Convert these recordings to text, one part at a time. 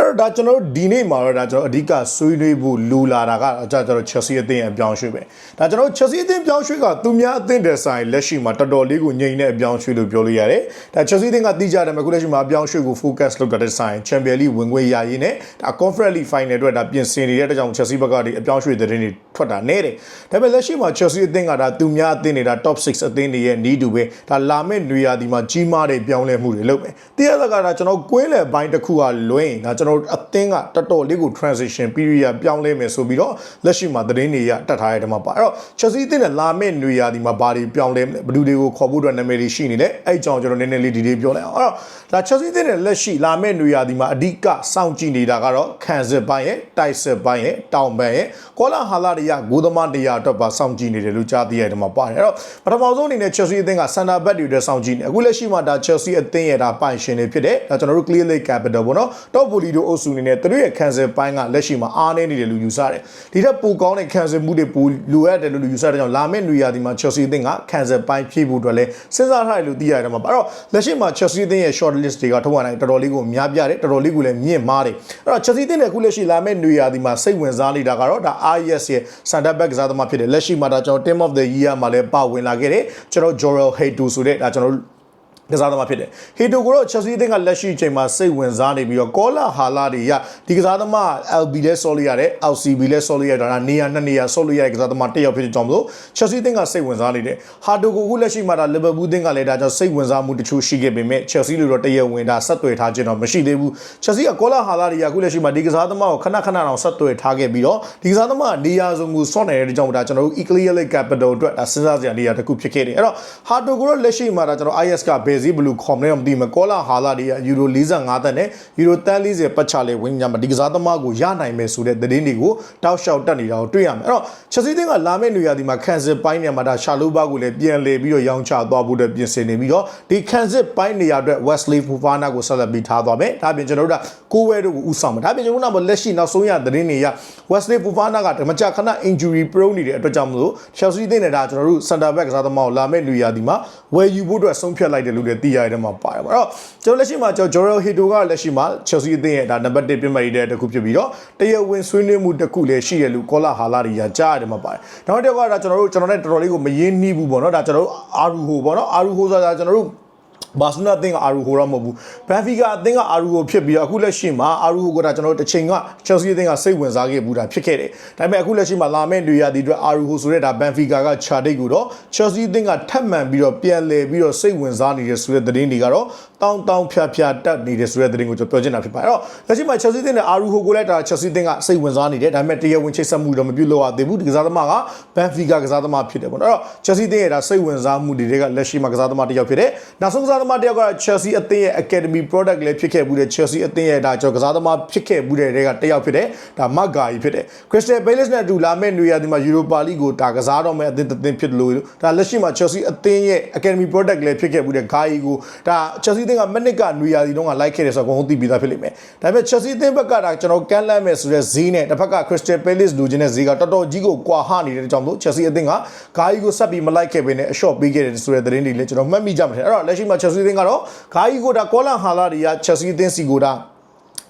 အဲ့တော့ဒါကျွန်တော်တို့ဒီနေ့မှာတော့ဒါကျွန်တော်အဓိကဆွေးနွေးဖို့လူလာတာကကျွန်တော်တို့ Chelsea အသင်းရဲ့အပြောင်းရွှေ့ပဲဒါကျွန်တော် Chelsea အသင်းပြောင်းရွှေ့ကသူများအသင်းတဲ့ဆိုင်လက်ရှိမှာတော်တော်လေးကိုငြိမ်တဲ့အပြောင်းရွှေ့လို့ပြောလို့ရတယ်ဒါ Chelsea အသင်းကတိကျတယ်မှာအခုလက်ရှိမှာအပြောင်းရွှေ့ကို focus လုပ်တဲ့ဆိုင် Champions League ဝင်ခွင့်ရရင်းနဲ့ဒါ Conference League Final အတွက်ဒါပြင်ဆင်နေတဲ့အတွက်ကြောင့် Chelsea ဘက်ကနေအပြောင်းရွှေ့တဲ့တွေထွက်တာနဲတယ်ဒါပေမဲ့လက်ရှိမှာ Chelsea အသင်းကဒါသူများအသင်းတွေဒါ top 6အသင်းတွေရဲ့ need တူပဲဒါလာမဲ့နွေရာသီမှာကြီးမားတဲ့ပြောင်းလဲမှုတွေလုပ်မယ်တရားစကားဒါကျွန်တော်ကွင်းလယ်ပိုင်းတစ်ခုကလွင်ဒါကျွန်တော်အသင်းကတော်တော်လေးကို transition period ပြောင်းလဲမယ်ဆိုပြီးတော့လက်ရှိမှာသတင်းတွေရတက်ထားတဲ့ထဲမှာပါအဲ့တော့ Chelsea အသင်းနဲ့လာမဲ့နွေရာသီမှာဘာတွေပြောင်းလဲမလဲဘယ်သူတွေကိုခေါ်ဖို့အတွက်နာမည်တွေရှိနေလဲအဲ့ကြောင့်ကျွန်တော်နည်းနည်းလေးဒီလေးပြောလိုက်အောင်အဲ့တော့ဒါ Chelsea အသင်းနဲ့လက်ရှိလာမဲ့နွေရာသီမှာအဓိကစောင့်ကြည့်နေတာကတော့ခံစစ်ပိုင်းရဲ့တိုက်စစ်ပိုင်းရဲ့တောင်ပန်ရဲ့ကောလာဟာလာတွေကဂိုးသမားတရားအတွက်ပါစောင့်ကြည့်နေတယ်လို့ကြားသိရတယ်မှာပါတယ်အဲ့တော့ပထမဆုံးအနေနဲ့ Chelsea အသင်းက center back တွေအတွက်စောင့်ကြည့်နေအခုလက်ရှိမှာဒါ Chelsea အသင်းရဲ့ဒါပိုင်ရှင်တွေဖြစ်တယ်ဒါကျွန်တော်တို့ Clear Lake Capital ပေါ့နော် Top Volley တို့အုပ်စုအနေနဲ့သူတို့ရဲ့ခံစစ်ပိုင်းကလက်ရှိမှာအားနည်းနေတယ်လို့ယူဆတယ်ဒီထက်ပိုကောင်းတဲ့ခံစစ်မှုတွေပိုလိုအပ်တယ်လို့ယူဆတဲ့ကြောင့်လာမယ့်နွေရာသီမှာ Chelsea အသင်းကခံစစ်ပိုင်းဖြည့်ဖို့အတွက်လည်းစဉ်းစားထားတယ်လို့သိရတယ်မှာအဲ့တော့လက်ရှိမှာ Chelsea အသင်းရဲ့ short list တွေကထုတ်ပြန်နိုင်တော်တော်လေးကိုများပြားတယ်တော်တော်လေးကိုလည်းမြင့်မားတယ်အဲ့တော့ Chelsea အသင်းနဲ့အခုလက်ရှိလာမယ့်နွေရာသီမှာစိတ်ဝင်စားနေတာကတော့ဒါ IS ရဲ့ center back ကစားသမားဖြစ်တယ်လက်ရှိမှာဒါကျွန်တော် team of the year မှာလည်းပါဝင်လာခဲ့တယ်ကျွန်တော် Jorel Heito ဆိုတဲ့ဒါကျွန်တော် ကစားသမားဖြစ်တယ်ဟီတိုကိုတော့ Chelsea အသင်းကလက်ရှိအချိန်မှာစိတ်ဝင်စားနေပြီးတော့ကောလာဟာလာတွေရဒီကစားသမား LB လဲဆော်လို့ရတယ် LCB လဲဆော်လို့ရတာနေရာနှစ်နေရာဆော်လို့ရတဲ့ကစားသမားတစ်ယောက်ဖြစ်တဲ့ကြောင့်မလို့ Chelsea အသင်းကစိတ်ဝင်စားနေတယ်ဟာတိုကိုအခုလက်ရှိမှာဒါ Liverpool အသင်းကလည်းဒါကြောင့်စိတ်ဝင်စားမှုတချို့ရှိခဲ့ပေမဲ့ Chelsea လို့တော့တရဝင်တာဆက်သွယ်ထားခြင်းတော့မရှိသေးဘူး Chelsea ကကောလာဟာလာတွေရအခုလက်ရှိမှာဒီကစားသမားကိုခဏခဏတော့ဆက်သွယ်ထားခဲ့ပြီးတော့ဒီကစားသမားနေရာစုံကိုစော့နေတဲ့ကြောင့်ဒါကျွန်တော်တို့ Eclear Capital အတွက်ဒါစဉ်းစားစရာနေရာတစ်ခုဖြစ်ခဲ့တယ်အဲ့တော့ဟာတိုကိုတော့လက်ရှိမှာဒါကျွန်တော် IS ကဘယ်စီဘလူးခေါ်မလဲမသိဘူးကောလာဟာလာတွေကယူရို45တန်းနဲ့ယူရိုတန်း40ပတ်ချလေဝင်းညမှာဒီကစားသမားကိုရနိုင်မယ်ဆိုတဲ့သတင်းတွေကိုတောက်လျှောက်တက်နေတာကိုတွေ့ရမယ်အဲ့တော့ချက်စီတင်းကလာမယ့်နေရာဒီမှာခန့်စစ်ပိုင်းနေမှာဒါရှာလိုဘာကိုလည်းပြန်လေပြီးတော့ရောင်းချသွားဖို့အတွက်ပြင်ဆင်နေပြီးတော့ဒီခန့်စစ်ပိုင်းနေရာအတွက် Wesley Fofana ကိုဆက်လက်ပြီးထားသွားမယ်ဒါပြင်ကျွန်တော်တို့ကကိုဝဲတို့ကိုဥဆောင်မယ်ဒါပြင်ကျွန်တော်တို့ကလက်ရှိနောက်ဆုံးရသတင်းတွေရ Wesley Fofana ကမကြာခဏ injury prone နေတဲ့အတွက်ကြောင့်မလို့ Chelsea တင်းနဲ့ဒါကျွန်တော်တို့ center back ကစားသမားကိုလာမယ့်နေရာဒီမှာဝယ်ယူဖို့အတွက်ဆုံးဖြတ်လိုက်တယ်လို့လည်းသိရတဲ့မှာပါတယ်ပေါ့အဲ့တော့ကျွန်တော်လက်ရှိမှာကျွန်တော် Jorel Hito ကလက်ရှိမှာ Chelsea အသင်းရဲ့ဒါနံပါတ်1ပြမှတ်ရတဲ့တစ်ခုဖြစ်ပြီးတော့တရားဝင်ဆွေးနွေးမှုတစ်ခုလည်းရှိရလို့ကောလာဟာလာတွေရကြားရတယ်မှာပါတယ်နောက်တစ်ခါကဒါကျွန်တော်တို့ကျွန်တော်နဲ့တော်တော်လေးကိုမရင်းနှီးဘူးပေါ့နော်ဒါကျွန်တော်တို့အာရူဟိုပေါ့နော်အာရူဟိုဆိုတာကျွန်တော်တို့ ဘာစနာအသင်းကအာရူဟိုတော့မဟုတ်ဘူးဘန်ဖီကာအသင်းကအာရူဟိုဖြစ်ပြီးတော့အခုလက်ရှိမှာအာရူဟိုကဒါကျွန်တော်တို့တစ်ချိန်က Chelsea အသင်းကစိတ်ဝင်စားခဲ့ဘူးတာဖြစ်ခဲ့တယ်ဒါပေမဲ့အခုလက်ရှိမှာလာမယ့်တွေရဒီအတွက်အာရူဟိုဆိုတဲ့ဒါဘန်ဖီကာကခြာတိတ်ကိုတော့ Chelsea အသင်းကထပ်မံပြီးတော့ပြန်လည်ပြီးတော့စိတ်ဝင်စားနေတဲ့ဆိုတဲ့သတင်းတွေကတော့တောင်းတောင်းဖြာဖြာတက်နေတဲ့ဆိုတဲ့သတင်းကိုကျွန်တော်ပြောချင်တာဖြစ်ပါတယ်အဲ့တော့လက်ရှိမှာ Chelsea အသင်းနဲ့အာရူဟိုကိုလိုက်တာ Chelsea အသင်းကစိတ်ဝင်စားနေတယ်ဒါပေမဲ့တရားဝင်ချိတ်ဆက်မှုတော့မပြုလုပ်ရသေးဘူးဒီကစားသမားကဘန်ဖီကာကစားသမားဖြစ်တယ်ပေါ့နော်အဲ့တော့ Chelsea အသင်းရဲ့ဒါစိတ်ဝင်စားမှုတွေကလက်ရှိမှာကစားသမားတစ်ယောက်ဖြစ်တယ်နောက်ဆုံးကစားသမားတစ်ယောက်က Chelsea အသင်းရဲ့ Academy Product လည်းဖြစ်ခဲ့ဘူးတဲ့ Chelsea အသင်းရဲ့ဒါကျွန်တော်ကစားသမားဖြစ်ခဲ့ဘူးတဲ့တွေကတစ်ယောက်ဖြစ်တယ်ဒါမတ်ဂါကြီးဖြစ်တယ် Crystal Palace နဲ့အတူလာမယ့်နေရာဒီမှာ Europa League ကိုဒါကစားတော့မယ့်အသင်းတစ်သင်းဖြစ်လို့ဒါလက်ရှိမှာ Chelsea အသင်းရဲ့ Academy Product လည်းဖြစ်ခဲ့ဘူးတဲ့ဂါကြီးကိုဒါ Chelsea အသင်းကမနစ်ကနေရာဒီတော့ကလိုက်ခဲ့တယ်ဆိုတော့အကုန်သိပြီးသားဖြစ်လိမ့်မယ်ဒါပေမဲ့ Chelsea အသင်းဘက်ကဒါကျွန်တော်ကန်လန့်မယ်ဆိုတဲ့ဈေးနဲ့တစ်ဖက်က Crystal Palace လူချင်းတဲ့ဈေးကတော်တော်ကြီးကိုကွာဟနေတဲ့ကြောင့်မို့ Chelsea အသင်းကဂါကြီးကိုဆက်ပြီးမလိုက်ခဲ့ဘဲနဲ့အလျှော့ပေးခဲ့တယ်ဆိုတဲ့သတင်းတွေလည်းကျွန်တော်မှတ်မိကြမှာတယ်အဲ့တော့လက်ရှိမှာ Chelsea အသင်းကတော့ဂါကြီးကိုဒါကောလန်ဟာလာတွေက Chelsea အသင်းစီကိုဒါ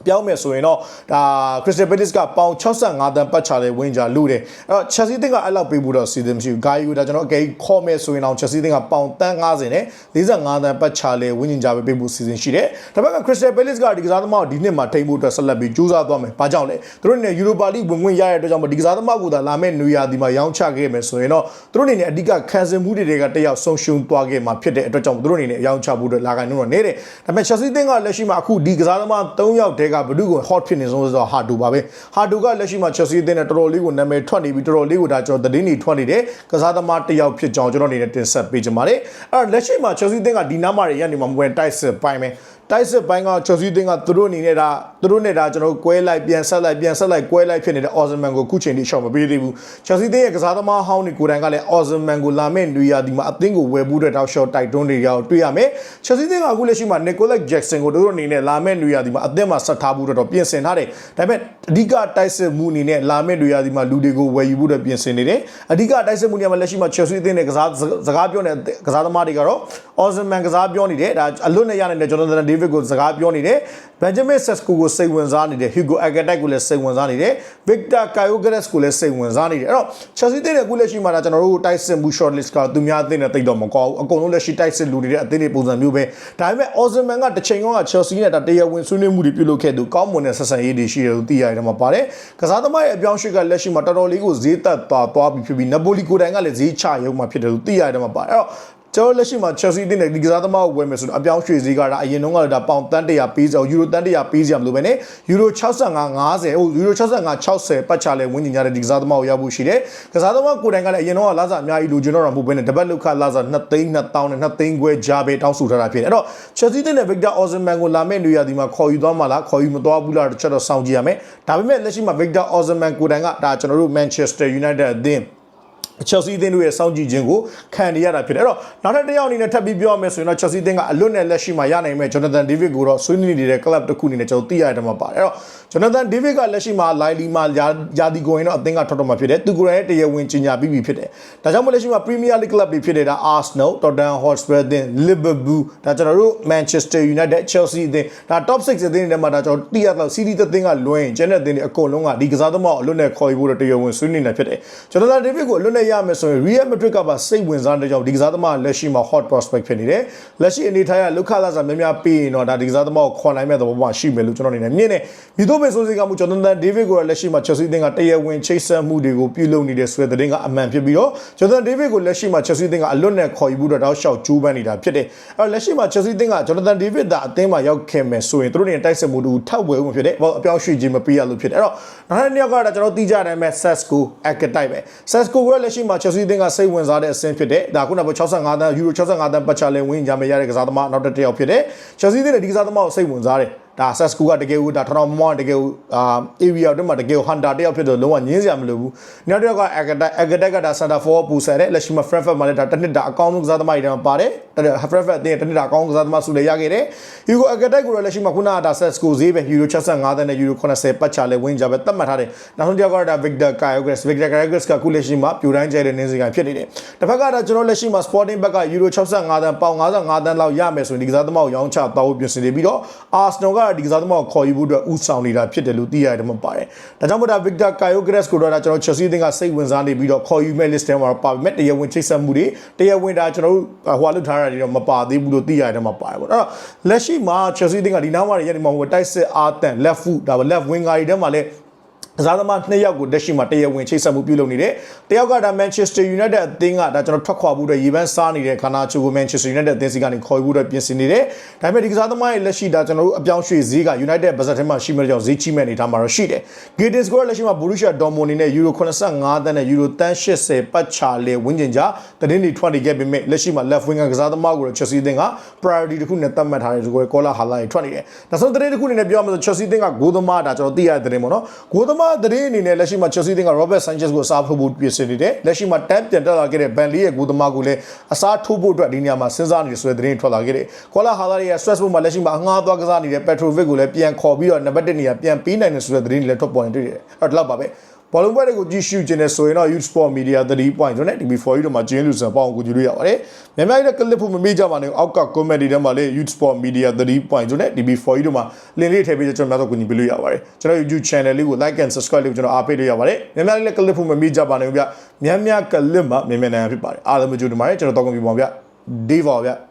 ပြောင်းမယ်ဆိုရင်တော့ဒါ Crystal Palace ကပေါင်65တန်းပတ်ချလဲဝင်ကြလူတယ်အဲ့တော့ Chelsea အသင်းကအဲ့လောက်ပေးဖို့တော့စီစဉ်မရှိဘူးဂါယီကိုဒါကျွန်တော်အကယ်ခေါ်မယ်ဆိုရင်တော့ Chelsea အသင်းကပေါင်တန်း90နဲ့45တန်းပတ်ချလဲဝင်ကြပဲပေးဖို့စီစဉ်ရှိတယ်ဒါပေမဲ့ Crystal Palace ကဒီကစားသမားကိုဒီနှစ်မှာထိန်းဖို့အတွက်ဆက်လက်ပြီးကြိုးစားသွားမယ်ဘာကြောင့်လဲသူတို့နေ Europa League ဝင်ဝင်ရတဲ့အတွက်ကြောင့်ဒီကစားသမားကိုဒါလာမဲ့နွေရာသီမှာရောင်းချခဲ့မယ်ဆိုရင်တော့သူတို့အနေနဲ့အဓိကခံစင်မှုတွေကတယောက်ဆုံးရှုံးသွားခဲ့မှာဖြစ်တဲ့အတွက်ကြောင့်သူတို့အနေနဲ့ရောင်းချဖို့အတွက်လာခိုင်းတော့နေတယ်ဒါပေမဲ့ Chelsea အသင်းကလက်ရှိမှာအခုဒီကစားသမား3ယောက်တည်းကဘယ်သူကို hot ဖြစ်နေဆုံးဆိုတော့ဟာတူပါပဲဟာတူကလက်ရှိမှာ Chelsea အသင်းနဲ့တော်တော်လေးကိုနာမည်ထွက်နေပြီးတော်တော်လေးကိုဒါကျွန်တော်သတင်းတွေထွက်နေတယ်ကစားသမားတစ်ယောက်ဖြစ်ကြောင်းကျွန်တော်အနေနဲ့တင်ဆက်ပေးချင်ပါတယ်အဲ့တော့လက်ရှိမှာ Chelsea အသင်းကဒီနားမှာရနေမှာမဝင်တိုက်စစ်ပိုင်းပဲ တိုက်စစ်ပိုင်းကချယ်ဆီတင်းကသူတို့အနေနဲ့ဒါသူတို့နဲ့ဒါကျွန်တော်တို့ကွဲလိုက်ပြန်ဆက်လိုက်ပြန်ဆက်လိုက်ကွဲလိုက်ဖြစ်နေတဲ့ Osman ကိုခုချိန်ထိရှောင်မပေးသေးဘူးချယ်ဆီတင်းရဲ့ကစားသမားဟောင်းတွေကိုယ်တိုင်ကလည်း Osman ကိုလာမယ့်နွေရာသီမှာအသင်းကိုဝယ်ဖို့အတွက်တောက်လျှော့တိုက်တွန်းနေရအောင်တွေ့ရမယ်ချယ်ဆီတင်းကအခုလက်ရှိမှာ Nicolas Jackson ကိုတို့တို့အနေနဲ့လာမယ့်နွေရာသီမှာအသင်းမှာဆက်ထားဖို့အတွက်တော့ပြင်ဆင်ထားတယ်ဒါပေမဲ့အဓိကတိုက်စစ်မှုအနေနဲ့လာမယ့်နွေရာသီမှာလူတွေကိုဝယ်ယူဖို့အတွက်ပြင်ဆင်နေတယ်အဓိကတိုက်စစ်မှုနေရာမှာလက်ရှိမှာချယ်ဆီတင်းနဲ့ကစားစကားပြောနေတဲ့ကစားသမားတွေကတော့ Osman ကစားပြောနေတယ်ဒါအလွတ်နဲ့ရနေတဲ့ Jonathan David ကိုစကားပြောနေတယ် Benjamin Sesko ကိုစိတ်ဝင်စားနေတယ် Hugo Agatek ကိုလည်းစိတ်ဝင်စားနေတယ် Victor Kyogeres ကိုလည်းစိတ်ဝင်စားနေတယ်အဲ့တော့ Chelsea တင်းရဲ့အခုလက်ရှိမှာဒါကျွန်တော်တို့တိုက်စစ်မှု short list ကသူများအသင်းနဲ့တိတ်တော့မကောင်းဘူးအကုန်လုံးလက်ရှိတိုက်စစ်လူတွေတဲ့အသင်းတွေပုံစံမျိုးပဲဒါပေမဲ့ Osman ကတစ်ချိန်က Chelsea နဲ့ဒါတရားဝင်ဆွေးနွေးမှုတွေပြုလုပ်ခဲ့သူကောင်းမွန်တဲ့ဆက်ဆံရေးတွေရှိတယ်လို့သိရတယ်မှာပါတယ်ကစားသမားရဲ့အပြောင်းအရွှေ့ကလက်ရှိမှာတော်တော်လေးကိုဈေးသက်သွားသွားပြီးဖြစ်ပြီး Napoli ကိုယ်တိုင်ကလည်းဈေးချရုံမှာဖြစ်တယ်လို့သိရတယ်မှာပါတယ်အဲ့တော့ ကျွန်တော်လက်ရှိမှာ Chelsea တင်းနဲ့ဒီကစားသမားကိုဝယ်မယ်ဆိုတော့အပြောင်းရွှေ့ဈေးကဒါအရင်တုန်းကတော့ဒါပေါင်တန်း100ပေးကြအောင်ယူရိုတန်း100ပေးကြမလို့ပဲねယူရို65 50ဟိုယူရို65 60ပတ်ချလဲဝင်းကျင်ကြတဲ့ဒီကစားသမားကိုရောက်ဖို့ရှိတယ်ကစားသမားကိုယ်တိုင်ကလည်းအရင်တုန်းကလာစားအများကြီးလူကျွန်တော်တော့မဟုတ်ဘဲနဲ့တပတ်လောက်ခလာစား2သိန်း2000နဲ့2သိန်းခွဲကြားပဲတောင်းဆိုထားတာဖြစ်တယ်အဲ့တော့ Chelsea တင်းနဲ့ Victor Osimhen ကိုလာမယ့်နေရာဒီမှာခေါ်ယူသွားမှလားခေါ်ယူမသွားဘူးလားတစ်ချက်တော့စောင့်ကြည့်ရမယ်ဒါပေမဲ့လက်ရှိမှာ Victor Osimhen ကိုယ်တိုင်ကဒါကျွန်တော်တို့ Manchester United အသင်း Chelsea အသင်းတို့ရဲ့စောင့်ကြည့်ခြင်းကိုခံနေရတာဖြစ်တယ်အဲ့တော့နောက်ထပ်တစ်ယောက်အနေနဲ့ထပ်ပြီးပြောရမယ်ဆိုရင်တော့ Chelsea အသင်းကအလွတ်နဲ့လက်ရှိမှာရနိုင်မဲ့ Jonathan David ကိုတော့ဆွေးနွေးနေတဲ့ club တစ်ခုအနေနဲ့ကျွန်တော်သိရတဲ့မှာပါတယ်အဲ့တော့ Jonathan David ကလက်ရှိမှာ Lily မှာယာဒီကိုရင်တော့အသင်းကထွက်တော့မှာဖြစ်တယ်သူကိုယ်တိုင်ရဲ့တရားဝင်ကြီးညာပြီးပြီဖြစ်တယ်ဒါကြောင့်မို့လက်ရှိမှာ Premier League club တွေဖြစ်နေတာ Arsenal, Tottenham Hotspur အသင်း Liverpool ဒါကျွန်တော်တို့ Manchester United, Chelsea အသင်းဒါ top 6အသင်းတွေထဲမှာဒါကျွန်တော်သိရတော့ City အသင်းကလွှဲရင်ကျန်တဲ့အသင်းတွေအကုန်လုံးကဒီကစားသမားကိုအလွတ်နဲ့ခေါ်ယူဖို့တော့တရားဝင်ဆွေးနွေးနေတာဖြစ်တယ် Jonathan David ကိုအလွတ်နဲ့ရမယ်ဆိုရင် Real Madrid ကပါစိတ်ဝင်စားတဲ့ကြောင့်ဒီကစားသမားလက်ရှိမှာ hot prospect ဖြစ်နေတယ်လက်ရှိအနေထားရလောက်ခလာစားများများပြီးရင်တော့ဒါဒီကစားသမားကိုခေါ်နိုင်မဲ့သဘောမှရှိမယ်လို့ကျွန်တော်အနေနဲ့မြင်တယ်မြည်တော့ပဲဆိုစီကမှု Jonathan David ကိုလက်ရှိမှာ Chelsea အသင်းကတရားဝင်ချိတ်ဆက်မှုတွေကိုပြုလုပ်နေတဲ့ဆွဲတဲ့ကအမှန်ဖြစ်ပြီးတော့ Jonathan David ကိုလက်ရှိမှာ Chelsea အသင်းကအလွတ်နဲ့ခေါ်ယူဖို့တော့တောက်လျှောက်ကြိုးပမ်းနေတာဖြစ်တယ်အဲ့တော့လက်ရှိမှာ Chelsea အသင်းက Jonathan David ဒါအသင်းမှာရောက်ခဲ့မယ်ဆိုရင်သူတို့နေတိုက်ဆက်မှုတူထပ်ဝယ်ဦးမှာဖြစ်တယ်ဘာအပြောင်းရွှေ့ခြင်းမပေးရလို့ဖြစ်တယ်အဲ့တော့နောက်တစ်ယောက်ကတော့ကျွန်တော်သိကြတယ်မဲ့ Sesco Archetype ပဲ Sesco ကလက်ရှိမှာ Chelsea အသင်းကစိတ်ဝင်စားတဲ့အဆင့်ဖြစ်တယ်ဒါခုနက65တန်း Euro 65တန်းပတ်ချလဲဝင်ကြမယ်ရတဲ့ကစားသမားနောက်တစ်ယောက်ဖြစ်တယ် Chelsea အသင်းနဲ့ဒီကစားသမားကိုစိတ်ဝင်စားတယ် ဒါ Sesco ကတကယ်ကိုဒါထောင်ထောင်မောင်းတကယ်ကိုအာ area အတွင်းမှာတကယ်ကို hunter တယောက်ဖြစ်တော့လုံးဝငင်းစရာမလိုဘူးနောက်တစ်ယောက်က Agatek Agatek ကဒါ center forward ပူဆယ်တဲ့လက်ရှိမှာ Frankfurt မှာလည်းဒါတစ်နှစ်တာအကောင်းဆုံးကစားသမားတွေထဲမှာပါတယ်ဒါ Frankfurt အသင်းတစ်နှစ်တာအကောင်းဆုံးကစားသမားဆုလည်းရခဲ့တယ် Hugo Agatek ကိုတော့လက်ရှိမှာခုနကဒါ Sesco ဈေးပဲ Euro 65တန်းနဲ့ Euro 80ပတ်ချလဲဝင်ကြပဲသတ်မှတ်ထားတယ်နောက်ဆုံးတစ်ယောက်ကဒါ Victor Kyogeres Victor Kyogeres ကခုလက်ရှိမှာပြူတိုင်းကျဲတဲ့နင်းစကန်ဖြစ်နေတယ်တစ်ဖက်ကတော့ကျွန်တော်လက်ရှိမှာ Sporting ဘက်က Euro 65တန်းပေါင်55တန်းလောက်ရမယ်ဆိုရင်ဒီကစားသမားကိုရောင်းချသွားဖို့ပြင်ဆင်နေပြီးတော့ Arsenal ကဒီကစားသမားကိုခေါ်ယူဖို့အတွက်ဥဆောင်နေတာဖြစ်တယ်လို့သိရတယ်မှာပါတယ်ဒါကြောင့်မို့ဒါ Victor Kyogeres ကိုတော့ဒါကျွန်တော် Chelsea အသင်းကစိတ်ဝင်စားနေပြီးတော့ခေါ်ယူမဲ့ list ထဲမှာပါပေမဲ့တရားဝင်ချိတ်ဆက်မှုတွေတရားဝင်ဒါကျွန်တော်တို့ဟိုအလုပ်ထားတာတွေတော့မပါသေးဘူးလို့သိရတယ်မှာပါတယ်ပေါ့အဲ့တော့လက်ရှိမှာ Chelsea အသင်းကဒီနောက်မှာရတဲ့မှာဟိုတိုက်စစ်အားတန် left foot ဒါပဲ left winger တွေထဲမှာလည်း ကစားသမားနှစ်ယောက်ကိုတက်ရှိမှတရားဝင်ချိတ်ဆက်မှုပြုလုပ်နေတယ်။တယောက်ကဒါ Manchester United အသင်းကဒါကျွန်တော်ထွက်ခွာဖို့အတွက်ရေပန်းစားနေတဲ့ခါနာချိုကို Manchester United အသင်းစီကနေခေါ်ယူဖို့အတွက်ပြင်ဆင်နေတယ်။ဒါပေမဲ့ဒီကစားသမားရဲ့လက်ရှိဒါကျွန်တော်တို့အပြောင်းရွှေ့ဈေးက United ဗဇက်ထဲမှာရှိမဲ့ကြောင့်ဈေးကြီးမဲ့အနေထားမှာတော့ရှိတယ်။ Gittins ကလက်ရှိမှာ Borussia Dortmund နဲ့ Euro 85တန်းနဲ့ Euro 80ပတ်ချလေဝင်းကျင်ကြသတင်းတွေထွက်နေခဲ့ပေမဲ့လက်ရှိမှာ left winger ကစားသမားကိုတော့ Chelsea အသင်းက priority တစ်ခုနဲ့သတ်မှတ်ထားတဲ့ဒီကိုကောလာဟာလာတွေထွက်နေတယ်။ဒါဆိုသတင်းတစ်ခုအနေနဲ့ပြောရမှာဆို Chelsea အသင်းကဂိုးသမားဒါကျွန်တော်သိရတဲ့သတင်းပေါ့နော်။ဂိုးသမားသတင်းအနေနဲ့လက်ရှိမှာ Chelsea အသင်းက Robert Sanchez ကိုအစားထိုးဖို့ပြင်ဆင်နေတယ်။လက်ရှိမှာတန်းပြန်တက်လာခဲ့တဲ့ Burnley ရဲ့ဂိုးသမားကိုလည်းအစားထိုးဖို့အတွက်ဒီနေရာမှာစဉ်းစားနေတယ်ဆိုတဲ့သတင်းထွက်လာခဲ့တယ်။ကောလာဟာလာတွေရဲ့ stress ပေါ်မှာလက်ရှိမှာအငှားသွားကစားနေတဲ့ Petrovic ကိုလည်းပြန်ခေါ်ပြီးတော့နံပါတ်1နေရာပြန်ပေးနိုင်တယ်ဆိုတဲ့သတင်းတွေလည်းထွက်ပေါ်နေတွေ့တယ်။အဲ့တော့လောက်ပါပဲ။ ဘောလုံးပွဲတွေကိုကြည့်ရှုခြင်းနဲ့ဆိုရင်တော့ Youth Sport Media 3.0နဲ့ TV4 တို့မှာကျင်းလူစံပေါအောင်ကိုကြည့်လို့ရပါတယ်။မြန်မာပြည်တဲ့ clip ဖို့မမေ့ကြပါနဲ့အောက်က comment တွေထဲမှာလည်း Youth Sport Media 3.0နဲ့ TV4 တို့မှာလင်လေးထည့်ပေးကျွန်တော်များတော့ကိုကြည့်ပေးလို့ရပါတယ်။ကျွန်တော် YouTube channel လေးကို like and subscribe လုပ်ကျွန်တော်အားပေးလို့ရပါတယ်။မြန်မာပြည်တဲ့ clip ဖို့မမေ့ကြပါနဲ့ဗျ။မြန်မြန် clip မှာမြန်မြန်နိုင်ဖြစ်ပါတယ်။အားလုံးကြိုးတင်ပါတယ်ကျွန်တော်တော့ကုန်ပြီပါဗျ။ Day ပါဗျ။